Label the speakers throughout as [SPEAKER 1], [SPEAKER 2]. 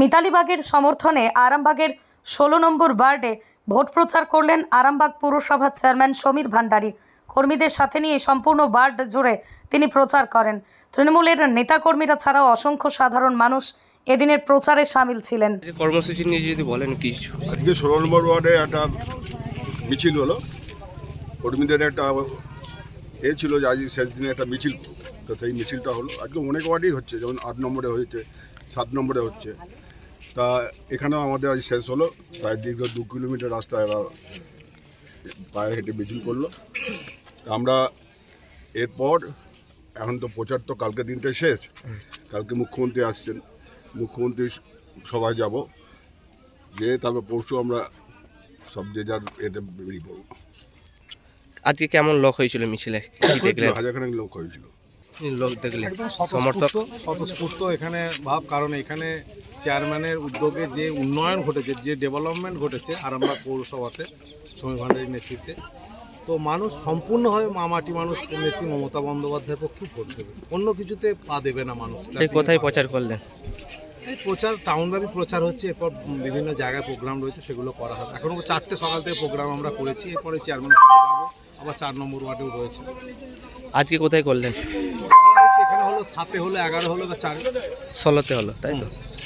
[SPEAKER 1] মিতালিবাগের সমর্থনে আরামবাগের ষোলো নম্বর ওয়ার্ডে ভোট প্রচার করলেন আরামবাগ পুরসভার চেয়ারম্যান সমীর ভান্ডারী। কর্মীদের সাথে নিয়ে সম্পূর্ণ ওয়ার্ড জুড়ে তিনি প্রচার করেন। তৃণমূলের নেতাকর্মীরা ছাড়াও অসংখ্য সাধারণ মানুষ এদিনের প্রচারে সামিল ছিলেন।
[SPEAKER 2] কর্মসূচি নিয়ে যদি বলেন কিছু
[SPEAKER 3] আজকে ষোলো নম্বর ওয়ার্ডে একটা মিছিল হলো। কর্মীদের একটা এ ছিল যে আজ শেষ দিনে একটা মিছিল। তো সেই মিছিলটা হলো। আজকে অনেক ওয়ার্ডেই হচ্ছে যেমন আট নম্বরে হয়েছে সাত নম্বরে হচ্ছে। তা এখানেও আমাদের আজ শেষ হলো। প্রায় দীর্ঘ দু কিলোমিটার রাস্তা এরা পায়ে হেঁটে মিছিল করল। তা আমরা এরপর এখন তো প্রচার তো কালকে দিনটাই শেষ। কালকে মুখ্যমন্ত্রী আসছেন। মুখ্যমন্ত্রী সভায় যাব। যে তারপর পরশু আমরা সব যে যার এতে বেরিয়ে পড়ব।
[SPEAKER 2] আজকে কেমন লোক হয়েছিল মিছিলে? কি দেখলেন?
[SPEAKER 3] হাজারখানেক লোক হয়েছিল।
[SPEAKER 2] লোক
[SPEAKER 4] একদম
[SPEAKER 2] সমর্থক।
[SPEAKER 4] স্বতঃস্ফূর্ত এখানে ভাব কারণ এখানে চেয়ারম্যানের উদ্যোগে যে উন্নয়ন ঘটেছে যে ডেভেলপমেন্ট ঘটেছে আরামবাগ পৌরসভাতে সমীর ভান্ডারীর নেতৃত্বে তো মানুষ সম্পূর্ণভাবে মামাটি মানুষ নেত্রী মমতা বন্দ্যোপাধ্যায়ের পক্ষে ভোট দেবে। অন্য কিছুতে পা দেবে না মানুষ।
[SPEAKER 2] কোথায় প্রচার করলেন।
[SPEAKER 4] এই প্রচার টাউনব্যাপী প্রচার হচ্ছে এরপর বিভিন্ন জায়গায় প্রোগ্রাম রয়েছে সেগুলো করা হবে এখনও চারটে সকাল থেকে প্রোগ্রাম আমরা করেছি এরপরে চেয়ারম্যান আবার চার নম্বর ওয়ার্ডেও রয়েছে।
[SPEAKER 2] আজকে কোথায় করলেন?
[SPEAKER 4] হলো সাতে হলো এগারো হলো বা চার?
[SPEAKER 2] ষোলোতে হলো তাই তো?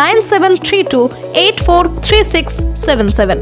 [SPEAKER 5] nine seven three two eight four three six seven seven